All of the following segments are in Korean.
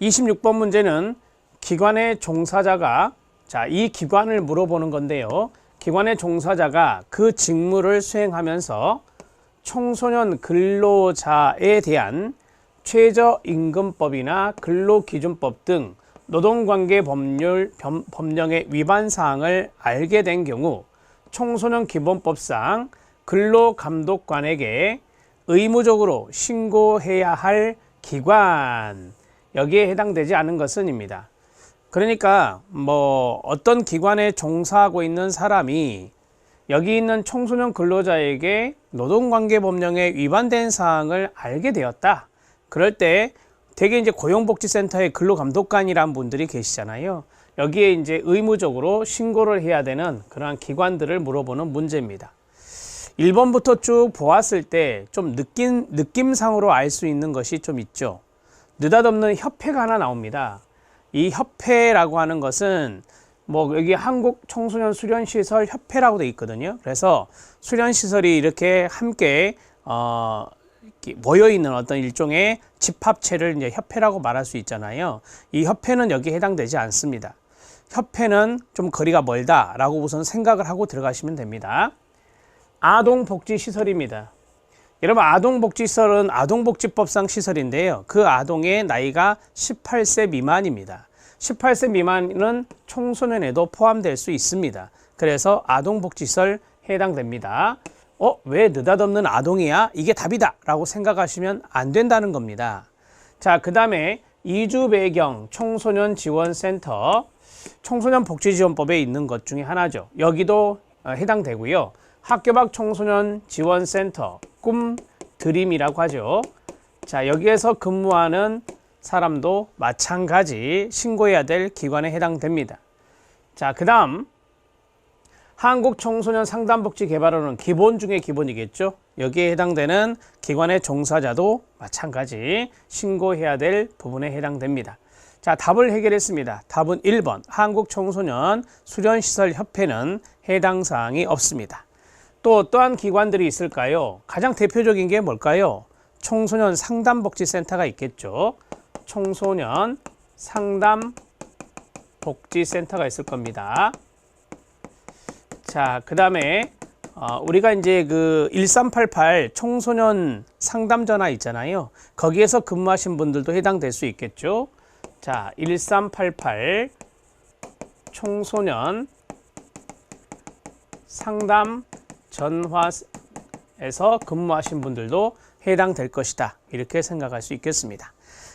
26번 문제는 기관의 종사자가 자, 이 기관을 물어보는 건데요. 기관의 종사자가 그 직무를 수행하면서 청소년 근로자에 대한 최저임금법이나 근로기준법 등 노동관계 법률 범- 법령의 위반 사항을 알게 된 경우 청소년 기본법상 근로감독관에게 의무적으로 신고해야 할 기관 여기에 해당되지 않은 것은입니다. 그러니까 뭐 어떤 기관에 종사하고 있는 사람이 여기 있는 청소년 근로자에게 노동관계 법령에 위반된 사항을 알게 되었다. 그럴 때 대개 이제 고용복지센터의 근로감독관이란 분들이 계시잖아요. 여기에 이제 의무적으로 신고를 해야 되는 그러한 기관들을 물어보는 문제입니다. 1번부터 쭉 보았을 때 좀 느낌, 느낌상으로 알 수 있는 것이 좀 있죠. 느닷없는 협회가 하나 나옵니다. 이 협회라고 하는 것은 뭐 여기 한국 청소년 수련 시설 협회라고 돼 있거든요. 그래서 수련 시설이 이렇게 함께 어 모여 있는 어떤 일종의 집합체를 이제 협회라고 말할 수 있잖아요. 이 협회는 여기에 해당되지 않습니다. 협회는 좀 거리가 멀다라고 우선 생각을 하고 들어가시면 됩니다. 아동복지시설입니다. 여러분 아동복지시설은 아동복지법상 시설인데요. 그 아동의 나이가 18세 미만입니다. 18세 미만은 청소년에도 포함될 수 있습니다. 그래서 아동복지시설 해당됩니다. 어, 왜 느닷없는 아동이야? 이게 답이다. 라고 생각하시면 안 된다는 겁니다. 자, 그 다음에 이주 배경 청소년 지원센터 청소년 복지지원법에 있는 것 중에 하나죠. 여기도 어, 해당되고요. 학교 밖 청소년 지원센터 꿈 드림이라고 하죠. 자, 여기에서 근무하는 사람도 마찬가지 신고해야 될 기관에 해당됩니다. 자, 그 다음 한국 청소년 상담복지 개발원은 기본 중에 기본이겠죠. 여기에 해당되는 기관의 종사자도 마찬가지 신고해야 될 부분에 해당됩니다. 자, 답을 해결했습니다. 답은 1번. 한국 청소년 수련시설 협회는 해당 사항이 없습니다. 또 또한 기관들이 있을까요? 가장 대표적인 게 뭘까요? 청소년 상담복지센터가 있겠죠. 청소년 상담복지센터가 있을 겁니다. 자, 그 다음에 어, 우리가 이제 그 1388 청소년 상담 전화 있잖아요. 거기에서 근무하신 분들도 해당될 수 있겠죠. 자, 1388 청소년 상담 전화에서 근무하신 분들도 해당될 것이다. 이렇게 생각할 수 있겠습니다.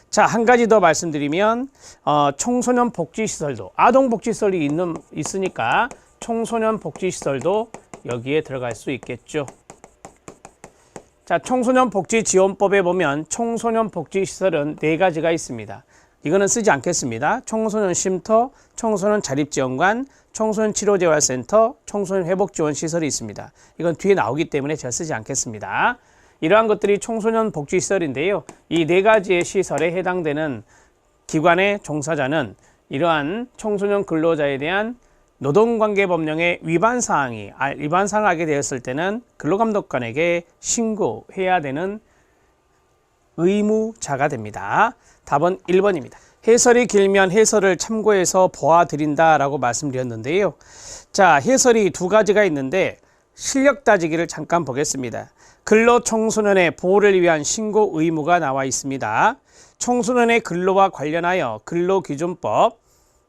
자, 한 가지 더 말씀드리면 어, 청소년 복지 시설도 아동 복지 시설이 있는 있으니까 청소년 복지 시설도 여기에 들어갈 수 있겠죠. 자, 청소년 복지 지원법에 보면 청소년 복지 시설은 네 가지가 있습니다. 이거는 쓰지 않겠습니다. 청소년 쉼터, 청소년 자립지원관, 청소년 치료재활센터, 청소년 회복지원 시설이 있습니다. 이건 뒤에 나오기 때문에 제가 쓰지 않겠습니다. 이러한 것들이 청소년 복지 시설인데요. 이 네 가지의 시설에 해당되는 기관의 종사자는 이러한 청소년 근로자에 대한 노동관계법령의 위반 사항이 아, 위반 사항을 알게 되었을 때는 근로감독관에게 신고해야 되는 의무자가 됩니다. 답은 1번입니다. 해설이 길면 해설을 참고해서 보아드린다라고 말씀드렸는데요. 자, 해설이 두 가지가 있는데 실력 따지기를 잠깐 보겠습니다. 근로 청소년의 보호를 위한 신고 의무가 나와 있습니다. 청소년의 근로와 관련하여 근로기준법,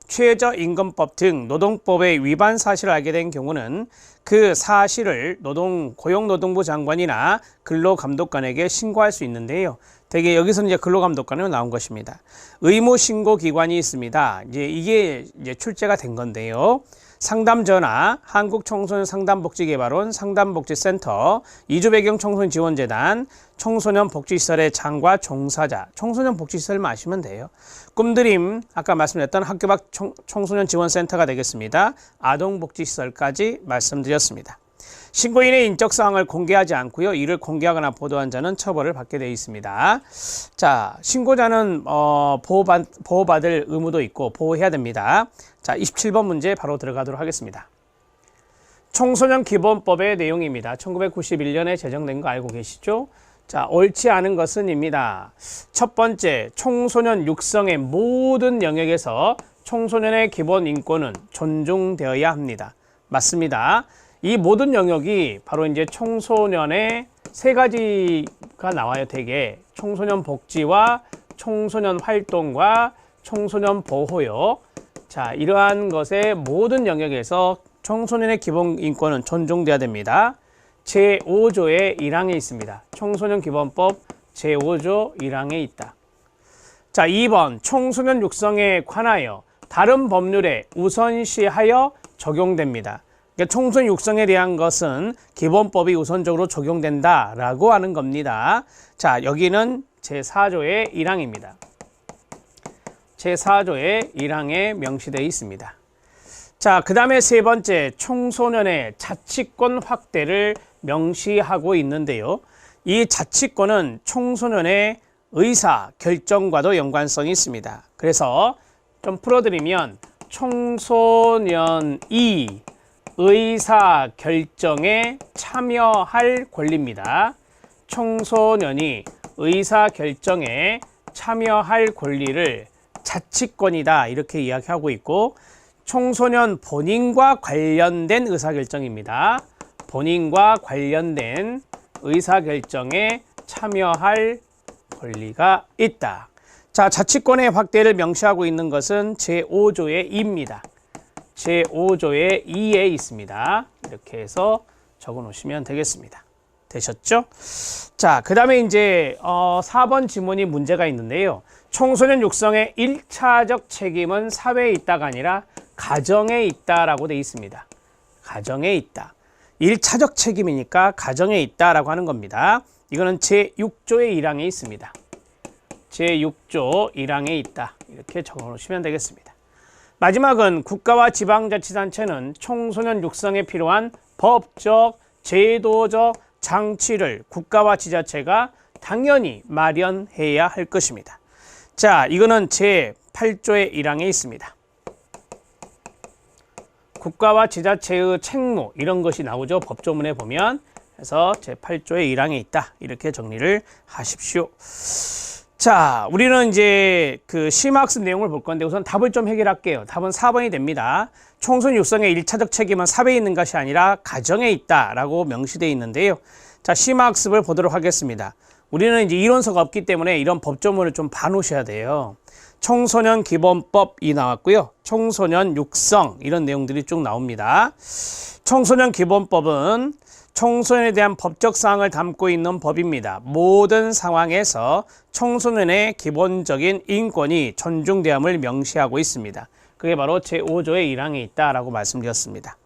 최저임금법 등 노동법의 위반 사실을 알게 된 경우는 그 사실을 노동 고용노동부 장관이나 근로감독관에게 신고할 수 있는데요. 대개 여기서는 이제 근로감독관으로 나온 것입니다. 의무 신고 기관이 있습니다. 이제 이게 이제 출제가 된 건데요. 상담 전화, 한국 청소년 상담복지개발원 상담복지센터, 이주배경 청소년지원재단, 청소년 복지시설의 장과 종사자, 청소년 복지시설만 아시면 돼요. 꿈드림, 아까 말씀드렸던 학교 밖 청, 청소년 지원센터가 되겠습니다. 아동복지시설까지 말씀드렸습니다. 신고인의 인적 사항을 공개하지 않고요. 이를 공개하거나 보도한 자는 처벌을 받게 되어 있습니다. 자, 신고자는 어, 보호받, 보호받을 의무도 있고 보호해야 됩니다. 자, 27번 문제 바로 들어가도록 하겠습니다. 청소년 기본법의 내용입니다. 1991년에 제정된 거 알고 계시죠? 자, 옳지 않은 것은입니다. 첫 번째, 청소년 육성의 모든 영역에서 청소년의 기본 인권은 존중되어야 합니다. 맞습니다. 이 모든 영역이 바로 이제 청소년의 세 가지가 나와요, 되게. 청소년 복지와 청소년 활동과 청소년 보호요. 자, 이러한 것의 모든 영역에서 청소년의 기본 인권은 존중돼야 됩니다. 제5조의 1항에 있습니다. 청소년 기본법 제5조 1항에 있다. 자, 2번 청소년 육성에 관하여 다른 법률에 우선시하여 적용됩니다. 그러니까 청소년 육성에 대한 것은 기본법이 우선적으로 적용된다라고 하는 겁니다. 자, 여기는 제4조의 1항입니다. 제4조의 1항에 명시되어 있습니다. 자, 그 다음에 세 번째, 청소년의 자치권 확대를 명시하고 있는데요. 이 자치권은 청소년의 의사 결정과도 연관성이 있습니다. 그래서 좀 풀어드리면 청소년이 의사 결정에 참여할 권리입니다. 청소년이 의사 결정에 참여할 권리를 자치권이다 이렇게 이야기하고 있고 청소년 본인과 관련된 의사결정입니다. 본인과 관련된 의사결정에 참여할 권리가 있다. 자, 자치권의 확대를 명시하고 있는 것은 제5조의 2입니다. 제5조의 2에 있습니다. 이렇게 해서 적어 놓으시면 되겠습니다. 되셨죠? 자, 그 다음에 이제 어, 4번 지문이 문제가 있는데요. 청소년 육성의 1차적 책임은 사회에 있다가 아니라 가정에 있다라고 돼 있습니다. 가정에 있다. 1차적 책임이니까 가정에 있다라고 하는 겁니다. 이거는 제6조의 1항에 있습니다. 제6조 1항에 있다. 이렇게 적어 놓으시면 되겠습니다. 마지막은 국가와 지방자치단체는 청소년 육성에 필요한 법적, 제도적 장치를 국가와 지자체가 당연히 마련해야 할 것입니다. 자, 이거는 제8조의 1항에 있습니다. 국가와 지자체의 책무 이런 것이 나오죠. 법조문에 보면 그래서 제8조의 1항에 있다. 이렇게 정리를 하십시오. 자, 우리는 이제 그 심학습 내용을 볼 건데 우선 답을 좀 해결할게요. 답은 4번이 됩니다. 청소년 육성의 1차적 책임은 사회에 있는 것이 아니라 가정에 있다라고 명시되어 있는데요. 자, 심학습을 보도록 하겠습니다. 우리는 이제 이론서가 없기 때문에 이런 법조문을 좀 봐놓으셔야 돼요. 청소년 기본법이 나왔고요. 청소년 육성 이런 내용들이 쭉 나옵니다. 청소년 기본법은 청소년에 대한 법적 사항을 담고 있는 법입니다. 모든 상황에서 청소년의 기본적인 인권이 존중됨을 명시하고 있습니다. 그게 바로 제5조의 1항에 있다라고 말씀드렸습니다.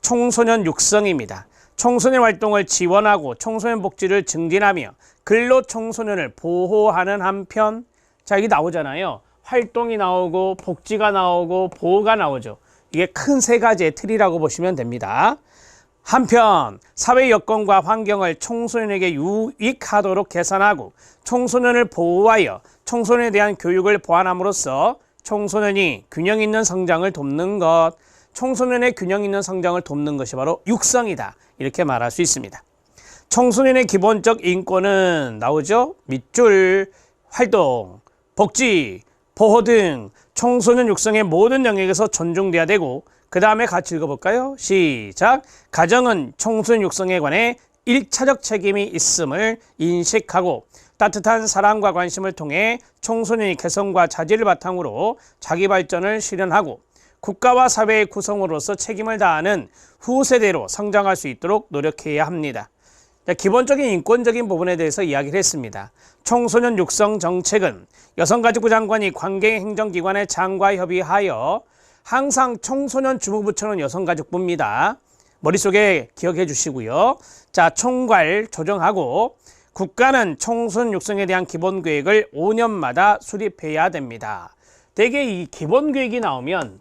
청소년 육성입니다. 청소년 활동을 지원하고 청소년 복지를 증진하며 근로 청소년을 보호하는 한편 자 여기 나오잖아요. 활동이 나오고 복지가 나오고 보호가 나오죠. 이게 큰 세 가지의 틀이라고 보시면 됩니다. 한편 사회 여건과 환경을 청소년에게 유익하도록 개선하고 청소년을 보호하여 청소년에 대한 교육을 보완함으로써 청소년이 균형 있는 성장을 돕는 것, 청소년의 균형 있는 성장을 돕는 것이 바로 육성이다. 이렇게 말할 수 있습니다. 청소년의 기본적 인권은 나오죠? 밑줄, 활동, 복지, 보호 등 청소년 육성의 모든 영역에서 존중돼야 되고 그 다음에 같이 읽어볼까요? 시작! 가정은 청소년 육성에 관해 1차적 책임이 있음을 인식하고 따뜻한 사랑과 관심을 통해 청소년의 개성과 자질을 바탕으로 자기 발전을 실현하고 국가와 사회의 구성으로서 책임을 다하는 후세대로 성장할 수 있도록 노력해야 합니다. 기본적인 인권적인 부분에 대해서 이야기를 했습니다. 청소년 육성 정책은 여성가족부 장관이 관계 행정기관의 장과 협의하여 항상 청소년 주무부처는 여성가족부입니다. 머릿속에 기억해 주시고요. 자, 총괄 조정하고 국가는 청소년 육성에 대한 기본 계획을 5년마다 수립해야 됩니다. 대개 이 기본 계획이 나오면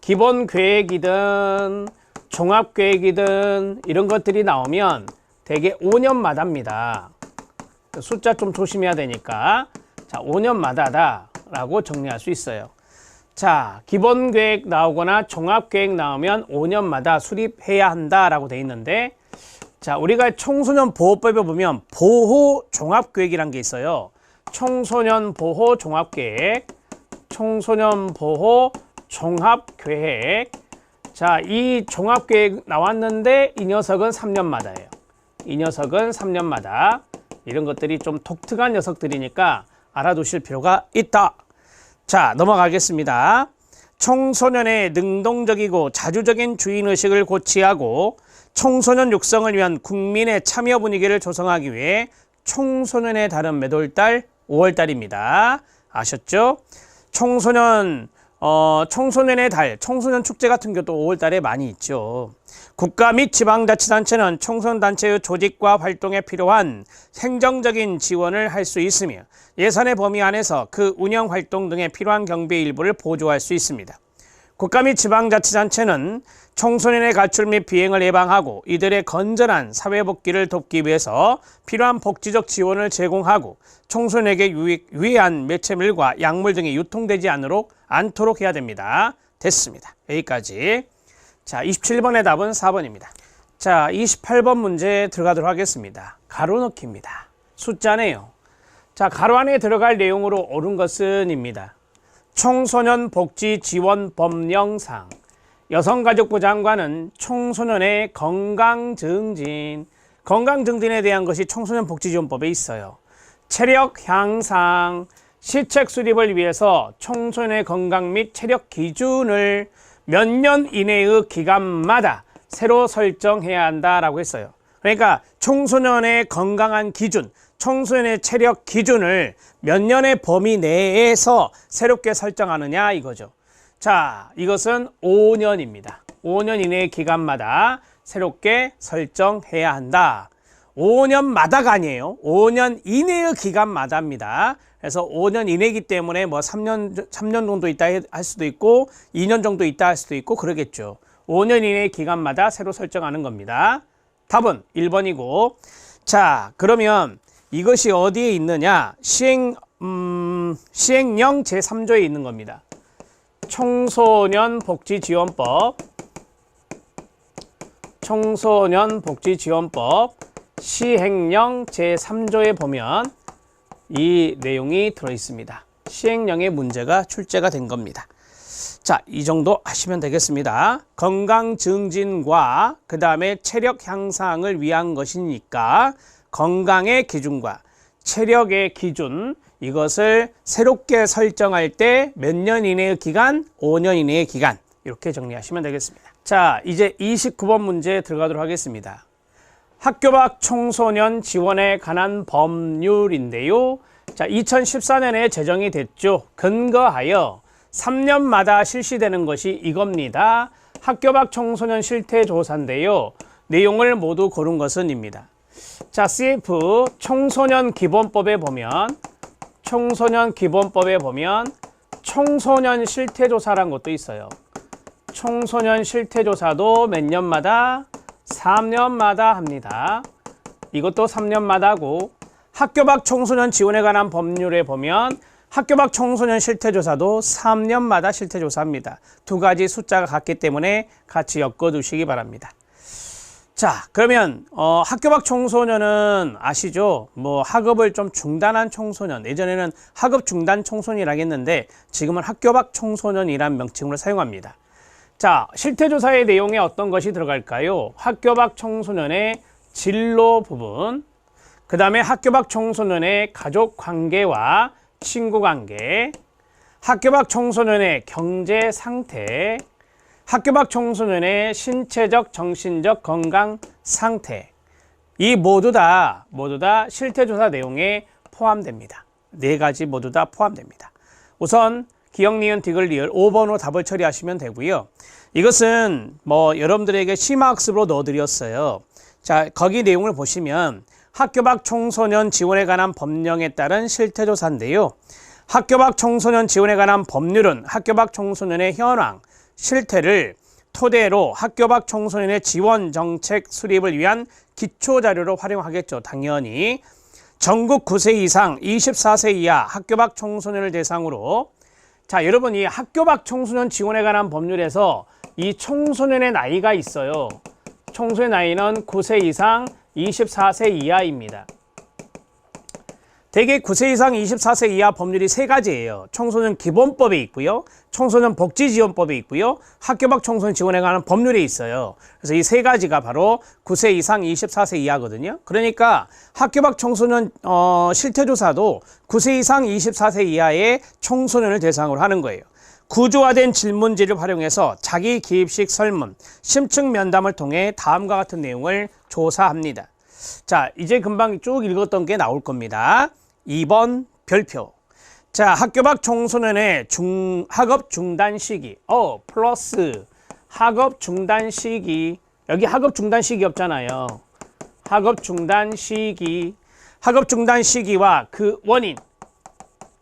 기본 계획이든 종합 계획이든 이런 것들이 나오면 대개 5년마다입니다. 숫자 좀 조심해야 되니까 자 5년마다다라고 정리할 수 있어요. 자 기본 계획 나오거나 종합 계획 나오면 5년마다 수립해야 한다라고 돼 있는데 자, 우리가 청소년 보호법에 보면 보호 종합 계획이란 게 있어요. 청소년 보호 종합 계획, 청소년 보호 종합 계획. 자, 이 종합 계획 나왔는데 이 녀석은 3년마다예요. 이 녀석은 3년마다. 이런 것들이 좀 독특한 녀석들이니까 알아두실 필요가 있다. 자, 넘어가겠습니다. 청소년의 능동적이고 자주적인 주인의식을 고취하고 청소년 육성을 위한 국민의 참여 분위기를 조성하기 위해 청소년의 달은 매돌달 5월달입니다. 아셨죠? 청소년 어, 청소년의 달, 청소년 축제 같은 것도 5월 달에 많이 있죠. 국가 및 지방자치단체는 청소년단체의 조직과 활동에 필요한 행정적인 지원을 할 수 있으며 예산의 범위 안에서 그 운영 활동 등에 필요한 경비 일부를 보조할 수 있습니다. 국가 및 지방자치단체는 청소년의 가출 및 비행을 예방하고 이들의 건전한 사회복귀를 돕기 위해서 필요한 복지적 지원을 제공하고 청소년에게 유익, 유해한 매체물과 약물 등이 유통되지 않도록, 않도록 해야 됩니다. 됐습니다. 여기까지. 자, 27번의 답은 4번입니다. 자, 28번 문제 들어가도록 하겠습니다. 가로 넣기입니다. 숫자네요. 자, 가로 안에 들어갈 내용으로 옳은 것은입니다. 청소년 복지 지원 법령상 여성가족부 장관은 청소년의 건강 증진, 건강 증진에 대한 것이 청소년 복지 지원법에 있어요. 체력 향상, 시책 수립을 위해서 청소년의 건강 및 체력 기준을 몇 년 이내의 기간마다 새로 설정해야 한다라고 했어요. 그러니까 청소년의 건강한 기준, 청소년의 체력 기준을 몇 년의 범위 내에서 새롭게 설정하느냐 이거죠. 자, 이것은 5년입니다. 5년 이내의 기간마다 새롭게 설정해야 한다. 5년마다가 아니에요. 5년 이내의 기간마다입니다. 그래서 5년 이내이기 때문에 뭐 3년, 3년 정도 있다 할 수도 있고 2년 정도 있다 할 수도 있고 그러겠죠. 5년 이내의 기간마다 새로 설정하는 겁니다. 답은 1번이고. 자, 그러면 이것이 어디에 있느냐? 시행, 음, 시행령 제3조에 있는 겁니다. 청소년 복지지원법, 청소년 복지지원법 시행령 제3조에 보면 이 내용이 들어 있습니다. 시행령의 문제가 출제가 된 겁니다. 자, 이 정도 하시면 되겠습니다. 건강 증진과 그 다음에 체력 향상을 위한 것이니까 건강의 기준과 체력의 기준 이것을 새롭게 설정할 때 몇 년 이내의 기간, 5년 이내의 기간 이렇게 정리하시면 되겠습니다. 자, 이제 29번 문제 들어가도록 하겠습니다. 학교 밖 청소년 지원에 관한 법률인데요. 자, 2014년에 제정이 됐죠. 근거하여 3년마다 실시되는 것이 이겁니다. 학교 밖 청소년 실태 조사인데요. 내용을 모두 고른 것은입니다. 자, CF 청소년 기본법에 보면 청소년 기본법에 보면 청소년 실태조사란 것도 있어요. 청소년 실태조사도 몇 년마다 3년마다 합니다. 이것도 3년마다고 학교 밖 청소년 지원에 관한 법률에 보면 학교 밖 청소년 실태조사도 3년마다 실태조사합니다. 두 가지 숫자가 같기 때문에 같이 엮어두시기 바랍니다. 자, 그러면 어, 학교 밖 청소년은 아시죠? 뭐 학업을 좀 중단한 청소년. 예전에는 학업 중단 청소년이라고 했는데 지금은 학교 밖 청소년이란 명칭으로 사용합니다. 자, 실태조사의 내용에 어떤 것이 들어갈까요? 학교 밖 청소년의 진로 부분, 그 다음에 학교 밖 청소년의 가족 관계와 친구 관계, 학교 밖 청소년의 경제 상태, 학교 밖 청소년의 신체적, 정신적 건강 상태. 이 모두 다, 모두 다 실태조사 내용에 포함됩니다. 네 가지 모두 다 포함됩니다. 우선, 기억, 니은, 디귿, 리을 5번으로 답을 처리하시면 되고요. 이것은 뭐 여러분들에게 심화학습으로 넣어드렸어요. 자, 거기 내용을 보시면 학교 밖 청소년 지원에 관한 법령에 따른 실태조사인데요. 학교 밖 청소년 지원에 관한 법률은 학교 밖 청소년의 현황, 실태를 토대로 학교 밖 청소년의 지원 정책 수립을 위한 기초 자료로 활용하겠죠. 당연히 전국 9세 이상 24세 이하 학교 밖 청소년을 대상으로 자, 여러분 이 학교 밖 청소년 지원에 관한 법률에서 이 청소년의 나이가 있어요. 청소년 나이는 9세 이상 24세 이하입니다. 대개 9세 이상 24세 이하 법률이 세 가지예요. 청소년 기본법에 있고요. 청소년 복지지원법에 있고요. 학교 밖 청소년 지원에 관한 법률에 있어요. 그래서 이 세 가지가 바로 9세 이상 24세 이하거든요. 그러니까 학교 밖 청소년 어, 실태조사도 9세 이상 24세 이하의 청소년을 대상으로 하는 거예요. 구조화된 질문지를 활용해서 자기 기입식 설문, 심층 면담을 통해 다음과 같은 내용을 조사합니다. 자, 이제 금방 쭉 읽었던 게 나올 겁니다. 2번 별표. 자, 학교 밖 청소년의 중, 학업 중단 시기. 어, 플러스 학업 중단 시기. 여기 학업 중단 시기 없잖아요. 학업 중단 시기. 학업 중단 시기와 그 원인.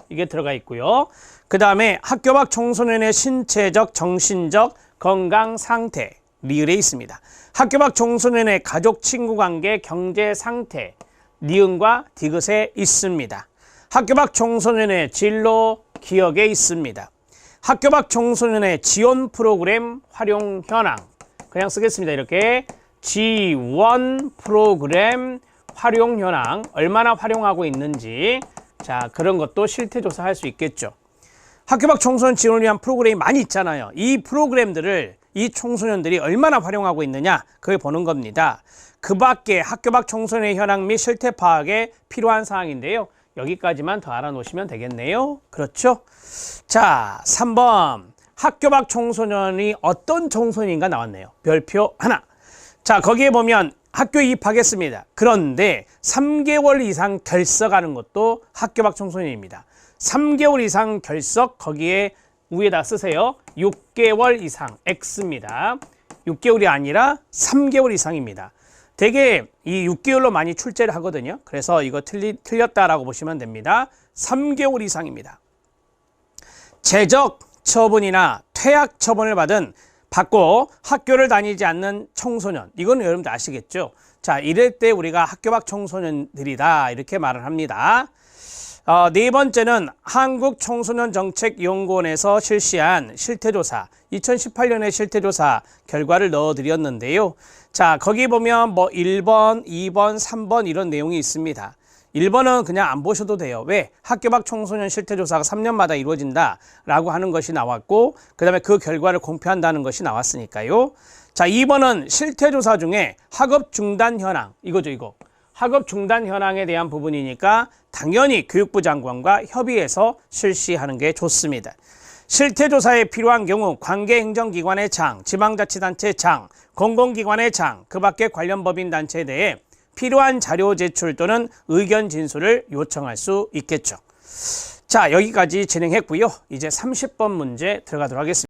이게 들어가 있고요. 그 다음에 학교 밖 청소년의 신체적, 정신적 건강 상태. 리을에 있습니다. 학교 밖 청소년의 가족, 친구 관계, 경제 상태. 니은과 디귿에 있습니다. 학교 밖 청소년의 진로 기억에 있습니다. 학교 밖 청소년의 지원 프로그램 활용 현황. 그냥 쓰겠습니다. 이렇게 지원 프로그램 활용 현황 얼마나 활용하고 있는지 자 그런 것도 실태 조사할 수 있겠죠. 학교 밖 청소년 지원을 위한 프로그램이 많이 있잖아요. 이 프로그램들을 이 청소년들이 얼마나 활용하고 있느냐 그걸 보는 겁니다. 그 밖에 학교 밖 청소년의 현황 및 실태 파악에 필요한 사항인데요. 여기까지만 더 알아놓으시면 되겠네요. 그렇죠? 자, 3번. 학교 밖 청소년이 어떤 청소년인가 나왔네요. 별표 하나. 자, 거기에 보면 학교에 입학했습니다. 그런데 3개월 이상 결석하는 것도 학교 밖 청소년입니다. 3개월 이상 결석 거기에 위에다 쓰세요. 6개월 이상 X입니다. 6개월이 아니라 3개월 이상입니다. 대개 이 6개월로 많이 출제를 하거든요. 그래서 이거 틀리, 틀렸다라고 보시면 됩니다. 3개월 이상입니다. 재적 처분이나 퇴학 처분을 받은 받고 학교를 다니지 않는 청소년 이건 여러분들 아시겠죠? 자 이럴 때 우리가 학교 밖 청소년들이다 이렇게 말을 합니다. 어, 네 번째는 한국청소년정책연구원에서 실시한 실태조사 2018년의 실태조사 결과를 넣어드렸는데요. 자 거기 보면 뭐 1번, 2번, 3번 이런 내용이 있습니다. 1번은 그냥 안 보셔도 돼요. 왜? 학교 밖 청소년 실태조사가 3년마다 이루어진다라고 하는 것이 나왔고 그 다음에 그 결과를 공표한다는 것이 나왔으니까요. 자 2번은 실태조사 중에 학업 중단 현황 이거죠 이거. 학업 중단 현황에 대한 부분이니까 당연히 교육부 장관과 협의해서 실시하는 게 좋습니다. 실태조사에 필요한 경우 관계행정기관의 장, 지방자치단체 장, 공공기관의 장, 그 밖에 관련 법인 단체에 대해 필요한 자료 제출 또는 의견 진술을 요청할 수 있겠죠. 자, 여기까지 진행했고요. 이제 30번 문제 들어가도록 하겠습니다.